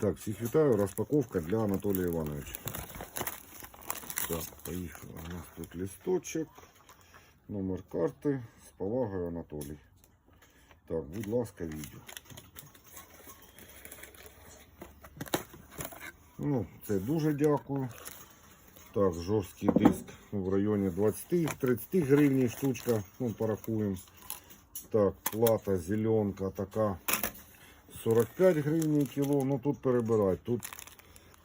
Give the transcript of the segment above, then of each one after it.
Так, всіх вітаю. Розпаковка для Анатолія Івановича. Так, поїхали. У нас тут листочок, номер карти. З повагою Анатолій. Так, будь ласка, відео. Ну, це дуже дякую. Так, жорсткий диск в районі 20-30 гривень штучка. Ну, порахуємо. Так, плата, зеленка така 45 гривень кіло. Ну тут перебирать. Тут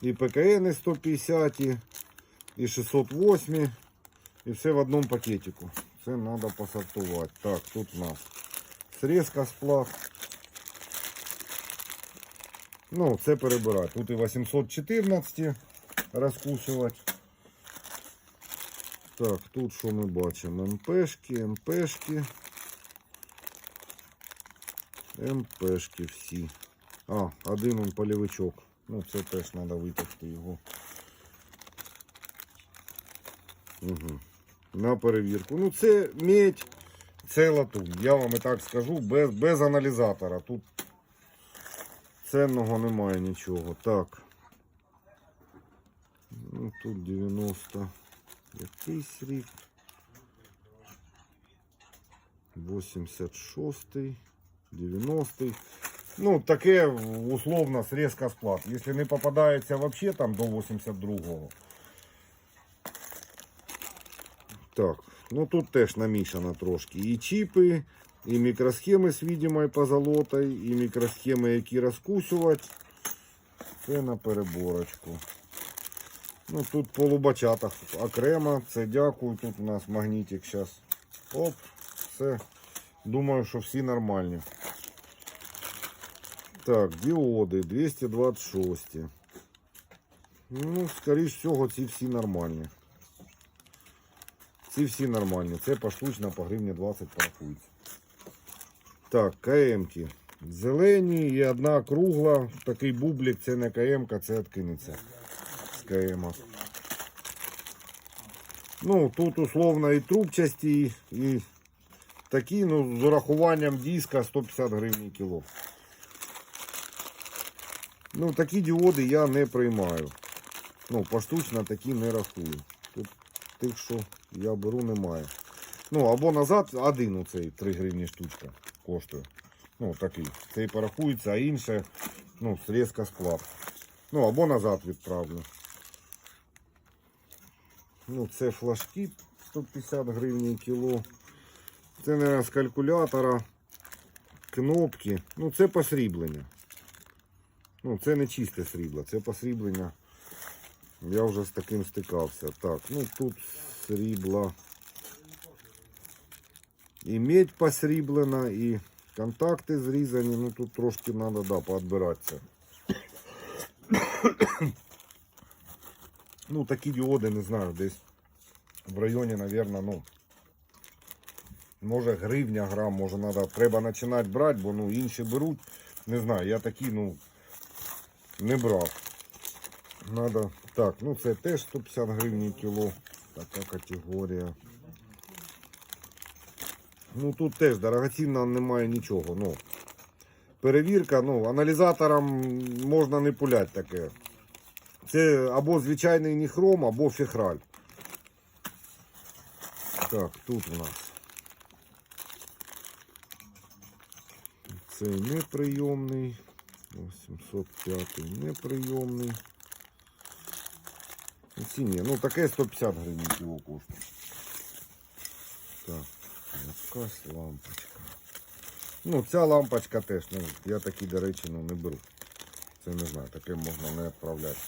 і ПКН 150, і, і 608, і все в одному пакетику. Це треба посортувати. Так, тут у нас срезка з плат. Ну, це перебирати. Тут і 814 розкусувати. Так, тут що ми бачимо? МПшки, МПшки. МПшки всі. А, один он полівичок. Ну, це теж треба витягти його. Угу. На перевірку. Ну, це медь, це латунь. Я вам і так скажу, без, без аналізатора. Тут ценного немає нічого. Так. Ну, тут 90 якийсь рік. 86-й, 90-й. Ну, таке условно срезка сплат. Якщо не попадається вообще там до 82-го. Так, ну тут теж намішано трошки. І чіпи, і мікросхеми з видимою позолотою, і мікросхеми, які розкусувати. Це на переборочку. Ну тут по лубачатах окремо. Це дякую. Тут у нас магнітик зараз. Оп, все. Думаю, що всі нормальні. Так, діоди 226. Ну, скоріш всього, ці всі нормальні. Ці всі нормальні. Це поштучно по гривні 20 порахується. Так, КМки. Зелені і одна кругла. Такий бублик, це не КМка, це відкинеться з КМ. Ну, тут условно і трубчасті, і такі, ну, з урахуванням диска 150 гривень кіло. Ну, такі діоди я не приймаю. Ну, поштучно такі не рахую. Тут тих, що я беру, немає. Ну, або назад один оцей 3 гривні штучка коштує. Ну, такий. Цей порахується, а інше, ну, срезка сплат. Ну, або назад відправлю. Ну, це флажки 150 гривень кіло. Це, не з калькулятора. Кнопки. Ну, це посріблення. Ну, це не чисте срібло, це посріблення. Я вже з таким стикався. Так, ну тут срібла. І медь посріблена, і контакти зрізані. Ну тут трошки треба да, поотбиратися. ну, такі діоди, не знаю, десь в районі, мабуть, ну. Може гривня грам, може надо, треба починати брати, бо ну, інші беруть. Не знаю, я такі, ну, не брав. Надо. Так, ну це теж 150 гривень кіло. Така категорія. Ну тут теж дорогоцінно немає нічого. Ну, перевірка, ну, аналізатором можна не пуляти таке. Це або звичайний ніхром, або фехраль. Так, тут у нас. Цей неприйомний. 805 неприйомний. Ці ні, ну таке 150 гривень його коштує. Так, якась лампочка. Ну, ця лампочка теж, ну, я такі, до речі, ну, не беру. Це не знаю, таке можна не відправляти.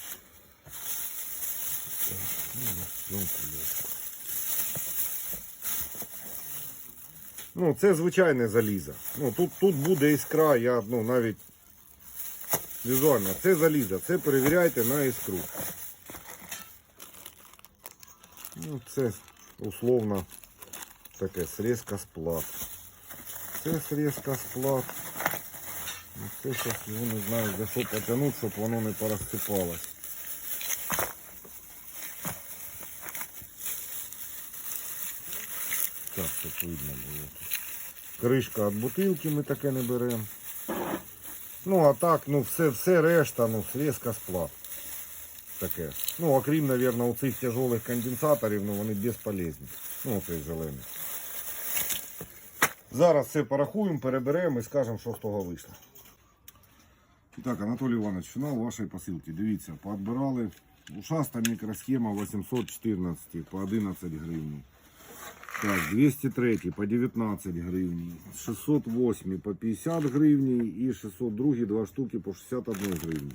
Так, ну, Ну, це звичайне залізо. Ну, тут, тут буде іскра, я ну, навіть візуально, це залізо, це перевіряйте на іскру. Ну, це условно таке срезка з плат. Це срезка з плат. Ну, Це зараз його не знаю за що потягнути, щоб воно не порозсипалось. Так, щоб видно було. Кришка від бутилки ми таке не беремо. Ну, а так, ну, все, все решта, ну, срезка сплав. Таке. Ну, окрім, мабуть, у цих тяжелих конденсаторів, ну, вони безполезні. Ну, оцей зелений. Зараз все порахуємо, переберемо і скажемо, що з того вийшло. І так, Анатолій Іванович, фінал вашої посилки. Дивіться, поотбирали ушаста мікросхема 814 по 11 гривень. Так, 203 по 19 гривень, 608 по 50 гривень і 602 два штуки по 61 гривні.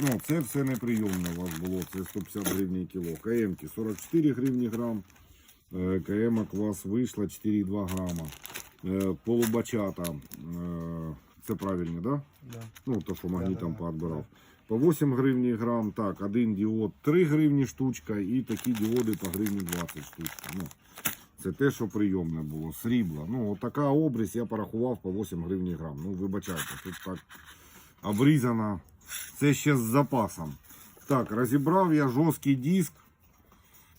Ну, це все неприйомне у вас було, це 150 гривень кіло. КМки 44 гривні грам, е, КМок у вас вийшло 4,2 грама. Е, Полубачата, е, це правильно, да? Да. Ну, то, що магнітом Да-да-да. поотбирав. По 8 гривні грам, так, один діод 3 гривні штучка і такі діоди по гривні 20 штучка. Ну, це те, що прийомне було, срібло. Ну, така обріз я порахував по 8 гривні грам. Ну, вибачайте, тут так обрізано. Це ще з запасом. Так, розібрав я жорсткий диск.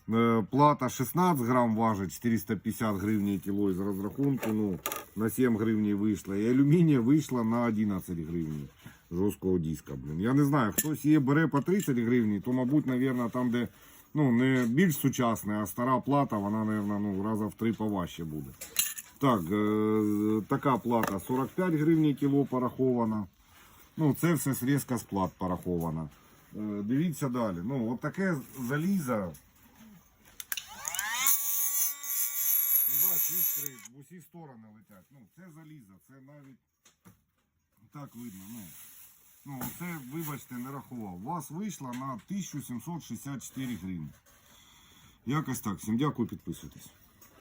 Е, Плата 16 грам важить, 450 гривень кіло із розрахунку. Ну, на 7 гривень вийшла. І алюмінія вийшла на 11 гривень жорсткого диска. Блін. Я не знаю, хтось її бере по 30 гривень, то, мабуть, навірно, там, де ну, не більш сучасна, а стара плата, вона, навірно, ну, раза в три поважче буде. Так, е, така плата 45 гривень кіло порахована. Ну, це все срізка з плат порахована. Е, Дивіться далі. Ну, от таке залізо. Іскри в усі сторони летять. Ну, це залізо, це навіть так видно. Ну, ну це, вибачте, не рахував. У вас вийшло на 1764 гривні. Якось так. Всім дякую, підписуйтесь.